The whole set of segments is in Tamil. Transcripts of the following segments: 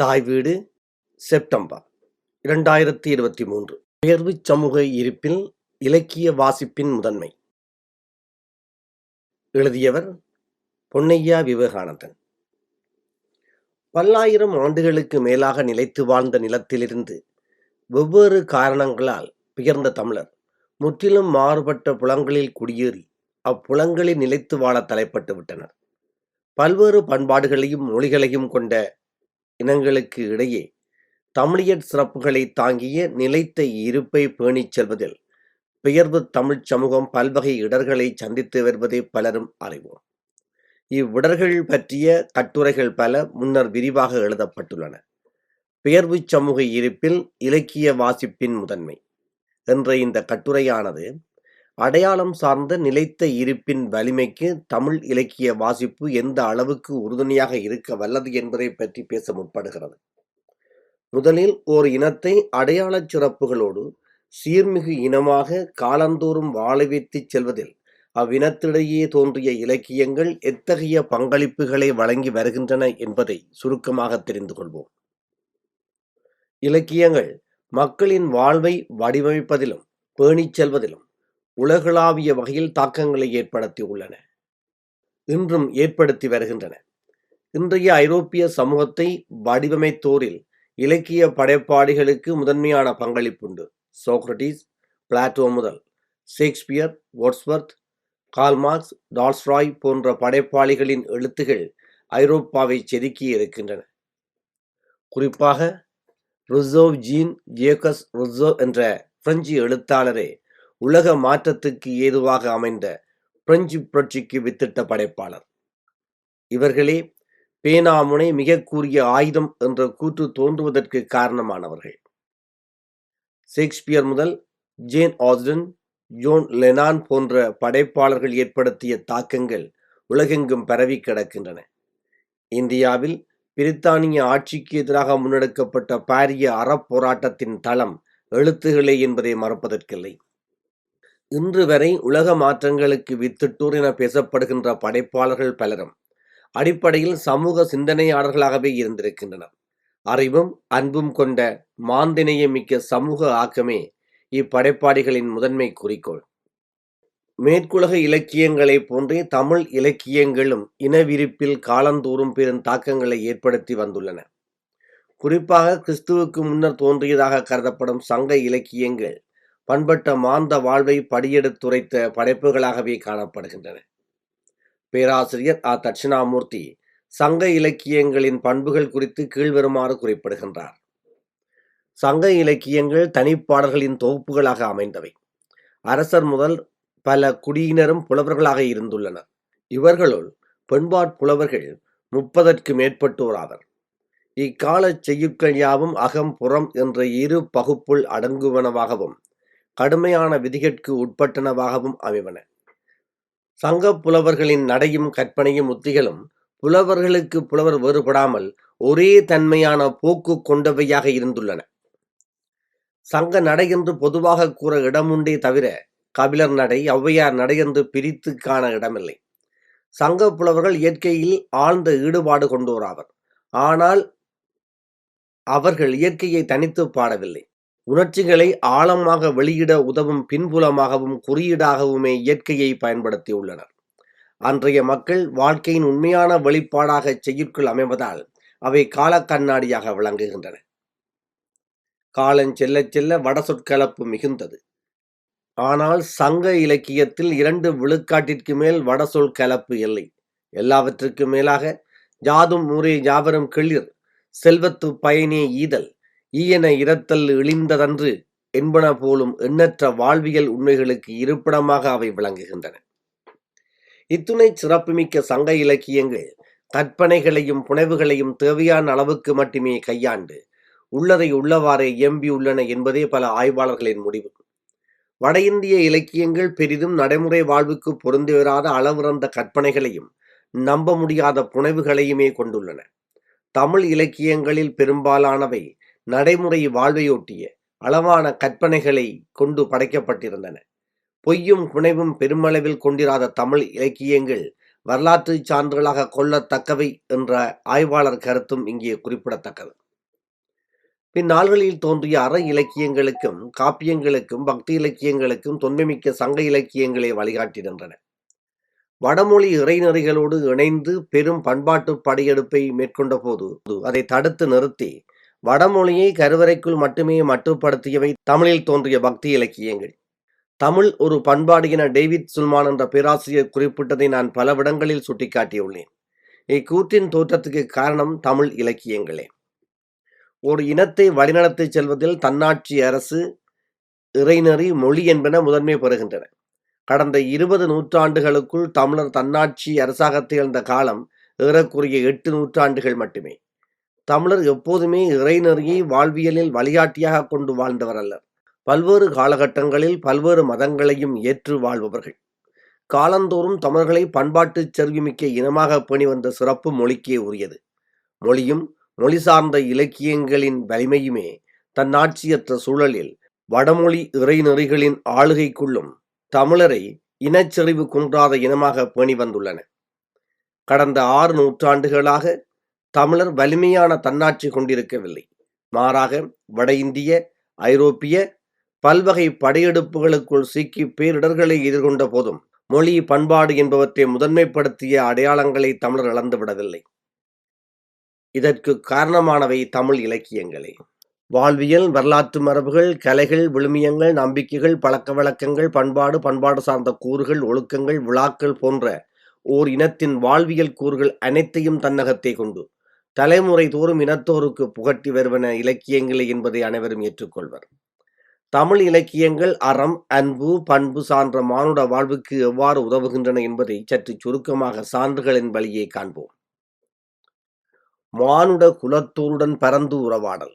தாய் வீடு செப்டம்பர் இரண்டாயிரத்தி இருபத்தி மூன்று. உயர்வு சமூக இருப்பில் இலக்கிய வாசிப்பின் முதன்மை. எழுதியவர் பொன்னையா விவேகானந்தன். பல்லாயிரம் ஆண்டுகளுக்கு மேலாக நிலைத்து வாழ்ந்த நிலத்திலிருந்து வெவ்வேறு காரணங்களால் பெயர்ந்த தமிழர். முற்றிலும் மாறுபட்ட புலங்களில் குடியேறி அப்புலங்களில் நிலைத்து வாழ தலைப்பட்டு விட்டனர். பல்வேறு பண்பாடுகளையும் மொழிகளையும் கொண்ட இனங்களுக்கு இடையே தமிழியற் சிறப்புகளை தாங்கிய நிலைத்த இருப்பை பேணிச் செல்வதில் பெயர்வு தமிழ்ச் சமூகம் பல்வகை இடர்களை சந்தித்து வருவதை பலரும் அறிவோம். இவ்விடர்கள் பற்றிய கட்டுரைகள் பல முன்னர் விரிவாக எழுதப்பட்டுள்ளன. பெயர்வு சமூக இருப்பில் இலக்கிய வாசிப்பின் முதன்மை என்ற இந்த கட்டுரையானது அடையாளம் சார்ந்த நிலைத்த இருப்பின் வலிமைக்கு தமிழ் இலக்கிய வாசிப்பு எந்த அளவுக்கு உறுதுணையாக இருக்க வல்லது என்பதை பற்றி பேச முற்படுகிறது. முதலில் ஓர் இனத்தை அடையாளச் சிறப்புகளோடு சீர்மிகு இனமாக காலந்தோறும் வாழவித்துச் செல்வதில் அவ்வினத்திடையே தோன்றிய இலக்கியங்கள் எத்தகைய பங்களிப்புகளை வழங்கி வருகின்றன என்பதை சுருக்கமாக தெரிந்து கொள்வோம். இலக்கியங்கள் மக்களின் வாழ்வை வடிவமைப்பதிலும் பேணிச் செல்வதிலும் உலகளாவிய வகையில் தாக்கங்களை ஏற்படுத்தி உள்ளன. இன்றும் ஏற்படுத்தி வருகின்றன. இன்றைய ஐரோப்பிய சமூகத்தை வடிவமைத்தோரில் இலக்கிய படைப்பாளிகளுக்கு முதன்மையான பங்களிப்புண்டு சோக்ரட்டிஸ் பிளாட்டோ முதல் Shakespeare Wordsworth Karl Marx Tolstoy போன்ற படைப்பாளிகளின் எழுத்துகள் ஐரோப்பாவை செதுக்கி இருக்கின்றன. குறிப்பாக ருசோவ் ஜீன் ஜேக்கஸ் ருசோ என்ற பிரெஞ்சு எழுத்தாளரே உலக மாற்றத்துக்கு ஏதுவாக அமைந்த பிரெஞ்சு புரட்சிக்கு வித்திட்ட படைப்பாளர். இவர்களே பேனாமுனை மிக கூறிய ஆயுதம் என்ற கூற்று தோன்றுவதற்கு காரணமானவர்கள். ஷேக்ஸ்பியர் முதல் ஜேன் ஆஸ்டன் ஜோன் லெனான் போன்ற படைப்பாளர்கள் ஏற்படுத்திய தாக்கங்கள் உலகெங்கும் பரவி கிடக்கின்றன. இந்தியாவில் பிரித்தானிய ஆட்சிக்கு எதிராக முன்னெடுக்கப்பட்ட பாரிய அறப்போராட்டத்தின் தளம் எழுத்துகளே என்பதை மறப்பதற்கில்லை. இன்று வரை உலக மாற்றங்களுக்கு வித்திட்டூர் என பேசப்படுகின்ற படைப்பாளர்கள் பலரும் அடிப்படையில் சமூக சிந்தனையாளர்களாகவே இருந்திருக்கின்றனர். அறிவும் அன்பும் கொண்ட மாந்தினையமிக்க சமூக ஆக்கமே இப்படைப்பாளிகளின் முதன்மை குறிக்கோள். மேற்குலக இலக்கியங்களைப் போன்றே தமிழ் இலக்கியங்களும் இனவிரிப்பில் காலந்தோறும் பெரும் தாக்கங்களை ஏற்படுத்தி வந்துள்ளன. குறிப்பாக கிறிஸ்துவுக்கு முன்னர் தோன்றியதாக கருதப்படும் சங்க இலக்கியங்கள் பண்பட்ட மாந்த வாழ்வை படியெடுத்துரைத்த படைப்புகளாகவே காணப்படுகின்றன. பேராசிரியர் ஆ. தட்சிணாமூர்த்தி சங்க இலக்கியங்களின் பண்புகள் குறித்து கீழ்வருமாறு குறிப்பிடுகின்றார். சங்க இலக்கியங்கள் தனிப்பாடல்களின் தொகுப்புகளாக அமைந்தவை. அரசர் முதல் பல குடியினரும் புலவர்களாக இருந்துள்ளனர். இவர்களுள் பெண்பாட் புலவர்கள் முப்பதற்கு மேற்பட்டோராவர் இக்கால செய்யுட்கள் யாவும் அகம் புறம் என்ற இரு பகுப்புள் அடங்குவனவாகவும் கடுமையான விதிகட்கு உட்பட்டனவாகவும் அமைவன. சங்க புலவர்களின் நடையும் கற்பனையும் உத்திகளும் புலவர்களுக்கு புலவர் வேறுபடாமல் ஒரே தன்மையான போக்கு கொண்டவையாக இருந்துள்ளன. சங்க நடை என்று பொதுவாக கூற இடமுண்டே தவிர கபிலர் நடை ஔவையார் நடை என்று பிரித்து காண இடமில்லை. சங்க புலவர்கள் இயற்கையில் ஆழ்ந்த ஈடுபாடு கொண்டோராவர். ஆனால் அவர்கள் இயற்கையை தனித்து பாடவில்லை. உணர்ச்சிகளை ஆழமாக வெளியிட உதவும் பின்புலமாகவும் குறியீடாகவுமே இயற்கையை பயன்படுத்தியுள்ளனர். அன்றைய மக்கள் வாழ்க்கையின் உண்மையான வெளிப்பாடாக செய்யுட்கள் அமைவதால் அவை கால கண்ணாடியாக விளங்குகின்றன. காலம் செல்ல செல்ல வடசொற்கலப்பு மிகுந்தது. ஆனால் சங்க இலக்கியத்தில் இரண்டு விழுக்காட்டிற்கு மேல் வடசொல் கலப்பு இல்லை. எல்லாவற்றுக்கும் மேலாக ஜாதும் ஊரே யாவரும் கிளிர் செல்வத்து பயனே ஈதல் ஈயன இரத்தல் இழிந்ததன்று என்பன போலும் எண்ணற்ற வாழ்வியல் உண்மைகளுக்கு இருப்பிடமாக அவை விளங்குகின்றன. இத்துணை சிறப்புமிக்க சங்க இலக்கியங்கள் கற்பனைகளையும் புனைவுகளையும் தேவையான அளவுக்கு மட்டுமே கையாண்டு உள்ளதை உள்ளவாறே இயம்பியுள்ளன என்பதே பல ஆய்வாளர்களின் முடிவு. வட இந்திய இலக்கியங்கள் பெரிதும் நடைமுறை வாழ்வுக்கு பொருந்தி வராத அளவிறந்த கற்பனைகளையும் நம்ப முடியாத புனைவுகளையுமே கொண்டுள்ளன. தமிழ் இலக்கியங்களில் பெரும்பாலானவை நடைமுறை வாழ்வையொட்டிய அளவான கற்பனைகளை கொண்டு படைக்கப்பட்டிருந்தன. பொய்யும் புனைவும் பெருமளவில் கொண்டிராத தமிழ் இலக்கியங்கள் வரலாற்று சான்றுகளாக கொள்ளத்தக்கவை என்ற ஆய்வாளர் கருத்தும் இங்கே குறிப்பிடத்தக்கது. பின்னாள்களில் தோன்றிய அற இலக்கியங்களுக்கும் காப்பியங்களுக்கும் பக்தி இலக்கியங்களுக்கும் தொன்மைமிக்க சங்க இலக்கியங்களை வழிகாட்டுகின்றன வடமொழி இறைநெறிகளோடு இணைந்து பெரும் பண்பாட்டு படையெடுப்பை மேற்கொண்ட போது அதை தடுத்து நிறுத்தி வடமொழியை கருவறைக்குள் மட்டுமே மட்டுப்படுத்தியவை தமிழில் தோன்றிய பக்தி இலக்கியங்கள். தமிழ் ஒரு பண்பாடு என டேவிட் சுல்மான் என்ற பேராசிரியர் குறிப்பிட்டதை நான் பலவிடங்களில் சுட்டிக்காட்டியுள்ளேன். இக்கூற்றின் தோற்றத்துக்கு காரணம் தமிழ் இலக்கியங்களே. ஒரு இனத்தை வழிநடத்தி செல்வதில் தன்னாட்சி அரசு இறைநெறி மொழி என்பன முதன்மை பெறுகின்றன. கடந்த இருபது நூற்றாண்டுகளுக்குள் தமிழர் தன்னாட்சி அரசாக திகழ்ந்த காலம் ஏறக்குறைய எட்டு நூற்றாண்டுகள் மட்டுமே. தமிழர் எப்போதுமே இறைநெறியை வாழ்வியலில் வழிகாட்டியாக கொண்டு வாழ்ந்தவர் அல்லர். பல்வேறு காலகட்டங்களில் பல்வேறு மதங்களையும் ஏற்று வாழ்பவர்கள். காலந்தோறும் தமிழர்களை பண்பாட்டு செல்விமிக்க இனமாக பேணி வந்த சிறப்பு மொழிக்கே உரியது. மொழியும் மொழி சார்ந்த இலக்கியங்களின் வலிமையுமே தன்னாட்சியற்ற சூழலில் வடமொழி இறைநெறிகளின் ஆளுகைக்குள்ளும் தமிழரை இனச்செறிவு குன்றாத இனமாக பேணி வந்துள்ளன. கடந்த ஆறு நூற்றாண்டுகளாக தமிழர் வலிமையான தன்னாட்சி கொண்டிருக்கவில்லை. மாறாக வட இந்திய ஐரோப்பிய பல்வகை படையெடுப்புகளுக்குள் சிக்கி பேரிடர்களை எதிர்கொண்ட போதும் மொழி பண்பாடு என்பவற்றை முதன்மைப்படுத்திய அடையாளங்களை தமிழர் இழந்துவிடவில்லை இதற்கு காரணமானவை தமிழ் இலக்கியங்களே. வாழ்வியல் வரலாற்று மரபுகள் கலைகள் விழுமியங்கள் நம்பிக்கைகள் பழக்க வழக்கங்கள் பண்பாடு பண்பாடு சார்ந்த கூறுகள் ஒழுக்கங்கள் விழாக்கள் போன்ற ஓர் இனத்தின் வாழ்வியல் கூறுகள் அனைத்தையும் தன்னகத்தை கொண்டு தலைமுறை தோறும் இனத்தோருக்கு புகட்டி வருவன இலக்கியங்களை என்பதை அனைவரும் ஏற்றுக்கொள்வர். தமிழ் இலக்கியங்கள் அறம் அன்பு பண்பு சான்ற மானுட வாழ்வுக்கு எவ்வாறு உதவுகின்றன என்பதை சற்று சுருக்கமாக சான்றுகளின் வழியே காண்போம். மானுட குலத்தோருடன் பரந்து உறவாடல்.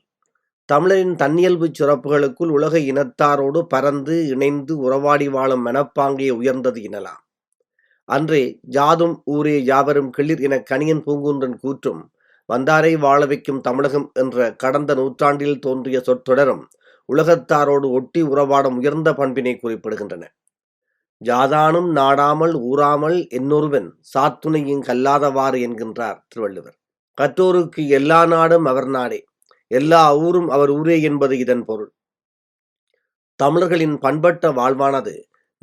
தமிழரின் தன்னியல்பு சிறப்புகளுக்குள் உலக இனத்தாரோடு பரந்து இணைந்து உறவாடி வாழும் மனப்பாங்கே உயர்ந்தது எனலாம் அன்றே ஜாதும் ஊரே யாவரும் கிளிர் என கணியன் பூங்குன்றன் கூற்றும் வந்தாரை வாழ வைக்கும் தமிழகம் என்ற கடந்த நூற்றாண்டில் தோன்றிய சொற்றொடரும் உலகத்தாரோடு ஒட்டி உறவாடும் உயர்ந்த பண்பினை குறிப்பிடுகின்றன. ஜாதானும் நாடாமல் ஊறாமல் என்னொருவன் சாத்துணையும் கல்லாதவாறு என்கின்றார் திருவள்ளுவர். கற்றோருக்கு எல்லா நாடும் அவர் நாடே எல்லா ஊரும் அவர் ஊரே என்பது இதன் பொருள். தமிழர்களின் பண்பட்ட வாழ்வானது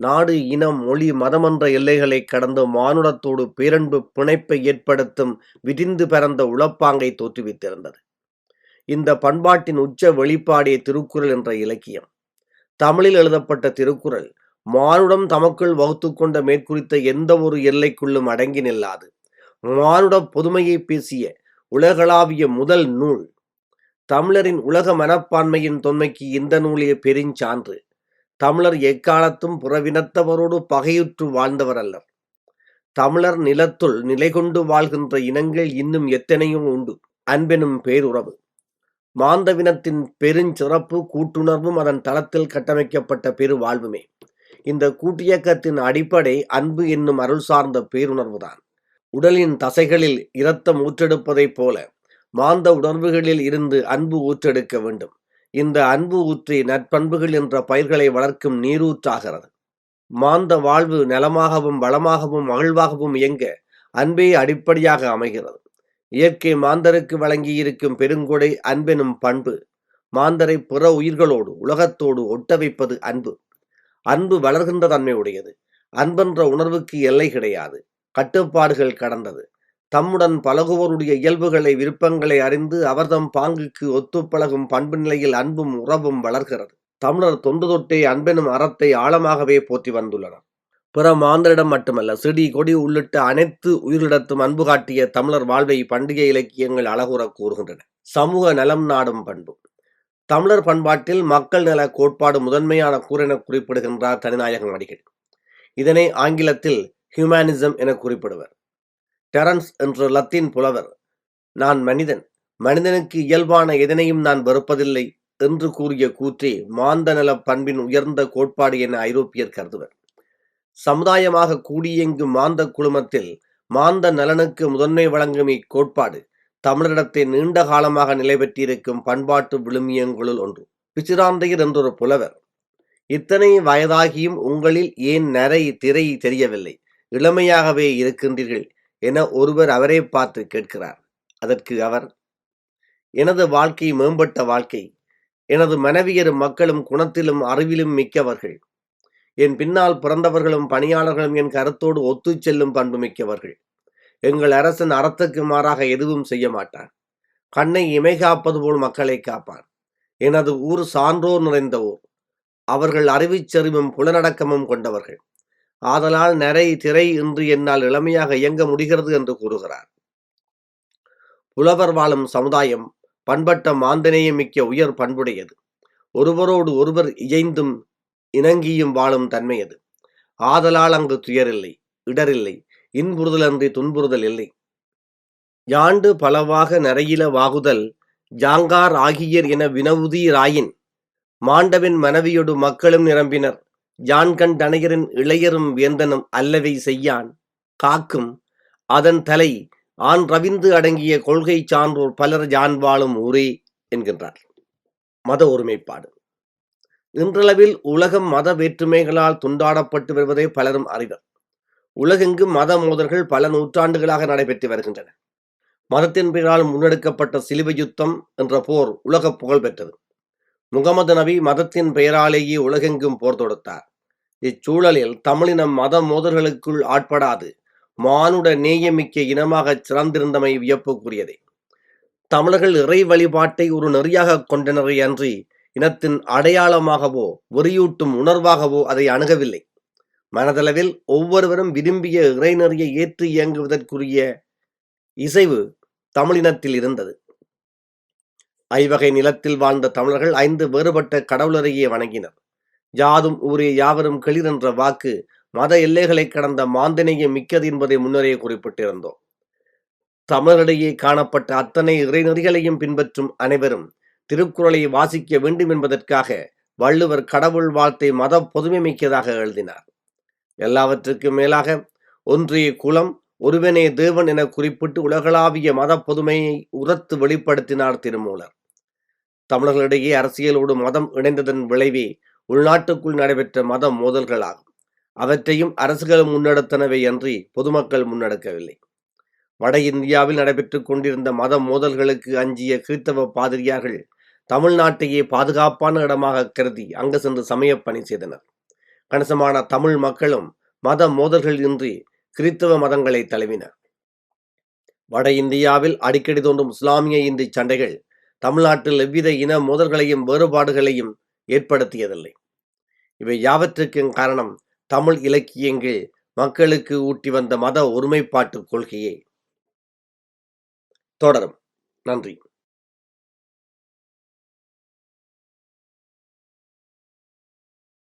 நாடு இனம் மொழி மதமன்ற எல்லைகளை கடந்து மானுடத்தோடு பேரன்பு பிணைப்பை ஏற்படுத்தும் விரிந்து பரந்த உளப்பாங்கை தோற்றுவித்திருந்தது. இந்த பண்பாட்டின் உச்ச வெளிப்பாடே திருக்குறள் என்ற இலக்கியம். தமிழில் எழுதப்பட்ட திருக்குறள் மானுடம் தமக்குள் வகுத்து கொண்ட மேற்குறித்த எந்த ஒரு எல்லைக்குள்ளும் அடங்கி நில்லாது. மானுட பொதுமையை பேசிய உலகளாவிய முதல் நூல். தமிழரின் உலக மனப்பான்மையின் தொன்மைக்கு இந்த நூலே பெருஞ்சான்று. தமிழர் எக்காலத்தும் புறவினத்தவரோடு பகையுற்று வாழ்ந்தவர் அல்லர் தமிழர் நிலத்துள் நிலை கொண்டு வாழ்கின்ற இனங்கள் இன்னும் எத்தனையோ உண்டு. அன்பெனும் பேருறவு. மாந்தவினத்தின் பெருஞ்சிறப்பு கூட்டுணர்வும் அதன் தளத்தில் கட்டமைக்கப்பட்ட பெரு வாழ்வுமே இந்த கூட்டியக்கத்தின் அடிப்படை அன்பு என்னும் அருள் சார்ந்த பேருணர்வுதான். உடலின் தசைகளில் இரத்தம் ஊற்றெடுப்பதைப் போல மாந்த உணர்வுகளில் இருந்து அன்பு ஊற்றெடுக்க வேண்டும். இந்த அன்பு ஊற்றி நற்பண்புகள் என்ற பயிர்களை வளர்க்கும் நீரூற்றாகிறது. மாந்த வாழ்வு நலமாகவும் வளமாகவும் மகிழ்வாகவும் இயங்க அன்பே அடிப்படையாக அமைகிறது. இயற்கை மாந்தருக்கு வழங்கியிருக்கும் பெருங்கொடை அன்பெனும் பண்பு மாந்தரை புற உயிர்களோடு உலகத்தோடு ஒட்ட வைப்பது அன்பு. அன்பு வளர்கின்ற தன்மை உடையது அன்பென்ற உணர்வுக்கு எல்லை கிடையாது. கட்டுப்பாடுகள் கடந்தது. தம்முடன் பழகுவோருடைய இயல்புகளை விருப்பங்களை அறிந்து அவர்தம் பாங்குக்கு ஒத்து பழகும் பண்பு நிலையில் அன்பும் உறவும் வளர்கிறது. தமிழர் தொன்று தொட்டே அன்பெனும் அறத்தை ஆழமாகவே போற்றி வந்துள்ளனர். பிற மாந்தரிடம் மட்டுமல்ல செடி கொடி உள்ளிட்ட அனைத்து உயிரிடத்தும் அன்பு காட்டிய தமிழர் வாழ்வை பண்டிகை இலக்கியங்கள் அழகுற கூறுகின்றன. சமூக நலம் நாடும் பண்பு. தமிழர் பண்பாட்டில் மக்கள் நல கோட்பாடு முதன்மையான கூறென குறிப்பிடுகின்றார் தனிநாயகம் அடிகள் இதனை ஆங்கிலத்தில் ஹியூமானிசம் என குறிப்பிடுவர். டெரன்ஸ் என்ற லத்தீன் புலவர். நான் மனிதன். மனிதனுக்கு இயல்பான எதனையும் நான் வெறுப்பதில்லை என்று கூறிய கூற்றே மாந்தநல பண்பின் உயர்ந்த கோட்பாடு என ஐரோப்பியர் கருதுவர். சமுதாயமாக கூடியெங்கும் மாந்த குழுமத்தில் மாந்த நலனுக்கு முதன்மை வழங்கும் இக்கோட்பாடு தமிழரிடத்தை நீண்ட காலமாக நிலை பெற்றிருக்கும் பண்பாட்டு விழுமியங்களுள் ஒன்று. பிச்சிராந்தையர் என்றொரு புலவர். இத்தனை வயதாகியும் உங்களில் ஏன் நரை திரை தெரியவில்லை? இளமையாகவே இருக்கின்றீர்கள். என ஒருவர் அவரே பார்த்து கேட்கிறார். அதற்கு அவர் எனது வாழ்க்கை மேம்பட்ட வாழ்க்கை. எனது மனைவியரும் மக்களும் குணத்திலும் அறிவிலும் மிக்கவர்கள். என் பின்னால் பிறந்தவர்களும் பணியாளர்களும் என் கருத்தோடு ஒத்துச் செல்லும் பண்பு மிக்கவர்கள். எங்கள் அரசன் அறத்துக்கு மாறாக எதுவும் செய்ய மாட்டான் கண்ணை இமை காப்பது போல் மக்களை காப்பான் எனது ஊர் சான்றோர் நிறைந்த ஊர். அவர்கள் அறிவிச்செறிவும் புலனடக்கமும் கொண்டவர்கள். ஆதலால் நிறை திரை இன்று என்னால் இளமையாக இயங்க முடிகிறது என்று கூறுகிறார். புலவர் வாழும் சமுதாயம் பண்பட்ட மாந்தனேயம் மிக்க உயர் பண்புடையது. ஒருவரோடு ஒருவர் இயைந்தும் இணங்கியும் வாழும் தன்மையது ஆதலால் அங்கு துயரில்லை இடரில்லை இன்புறுதலன்றி துன்புறுதல் இல்லை. யாண்டு பலவாக நரையில வாகுதல் ஜாங்கார் ஆகியர் என வினவுதீராயின் மாண்டவின் மனைவியொடு மக்களும் நிரம்பினர். யான்கண் தனையரின் இளையரும் வேந்தனும் அல்லவை செய்யான். காக்கும் அதன் தலை ஆண் ரவிந்து அடங்கிய கொள்கை சான்றோர் பலர் யான் வாழும் ஊரே என்கின்றார். மத ஒருமைப்பாடு. இன்றளவில் உலகம் மத வேற்றுமைகளால் துண்டாடப்பட்டு வருவதை பலரும் அறிவர். உலகெங்கும் மத மோதல்கள் பல நூற்றாண்டுகளாக நடைபெற்று வருகின்றன. மதத்தின் பெயரால் முன்னெடுக்கப்பட்ட சிலுவை யுத்தம் என்ற போர் உலக புகழ் பெற்றது முகமது நபி மதத்தின் பெயராலேயே உலகெங்கும் போர் தொடுத்தார். இச்சூழலில் தமிழினம் மத மோதல்களுக்குள் ஆட்படாது. மானுட நேயமிக்க இனமாக சிறந்திருந்தமை வியப்புக்குரியதே. தமிழர்கள் இறை வழிபாட்டை ஒரு நெறியாக கொண்டனரே அன்றி இனத்தின் அடையாளமாகவோ வெறியூட்டும் உணர்வாகவோ அதை அணுகவில்லை. மனதளவில் ஒவ்வொருவரும் விரும்பிய இறைநெறியை ஏற்று இயங்குவதற்குரிய இசைவு தமிழினத்தில் இருந்தது. ஐவகை நிலத்தில் வாழ்ந்த தமிழர்கள் ஐந்து வேறுபட்ட கடவுளரையே வணங்கினர். யாதும் ஊரே யாவரும் கிளிர் என்ற வாக்கு மத எல்லைகளை கடந்த மாந்தனையும் மிக்கது என்பதை முன்னரே குறிப்பிட்டிருந்தோம். தமிழரிடையே காணப்பட்ட அத்தனை இறைநெறிகளையும் பின்பற்றும் அனைவரும் திருக்குறளை வாசிக்க வேண்டும் என்பதற்காக வள்ளுவர் கடவுள் வாழ்த்தை மத பொதுமை மிக்கதாக எழுதினார். எல்லாவற்றுக்கும் மேலாக ஒன்றிய குலம் ஒருவனே தேவன் என குறிப்பிட்டு உலகளாவிய மத பொதுமையை உரத்து வெளிப்படுத்தினார் திருமூலர். தமிழர்களிடையே அரசியலோடு மதம் இணைந்ததன் விளைவே உள்நாட்டுக்குள் நடைபெற்ற மத மோதல்களாகும். அவற்றையும் அரசுகள் முன்னெடுத்தனவை அன்றி பொதுமக்கள் முன்னெடுக்கவில்லை. வட இந்தியாவில் நடைபெற்றுக் கொண்டிருந்த மத மோதல்களுக்கு அஞ்சிய கிறித்தவ பாதிரியார்கள் தமிழ்நாட்டையே பாதுகாப்பான இடமாக கருதி அங்கு சென்று சமயப் பணி செய்தனர். கணிசமான தமிழ் மக்களும் மத மோதல்கள் இன்றி கிறித்தவ மதங்களை தழுவினர். வட இந்தியாவில் அடிக்கடி தோன்றும் இஸ்லாமிய இந்தி சண்டைகள் தமிழ்நாட்டில் எவ்வித இன மோதல்களையும் வேறுபாடுகளையும் ஏற்படுத்தியதில்லை. இவை யாவற்றுக்கும் காரணம் தமிழ் இலக்கியங்கள் மக்களுக்கு ஊட்டி வந்த மத ஒருமைப்பாட்டு கொள்கையே. தொடரும். நன்றி.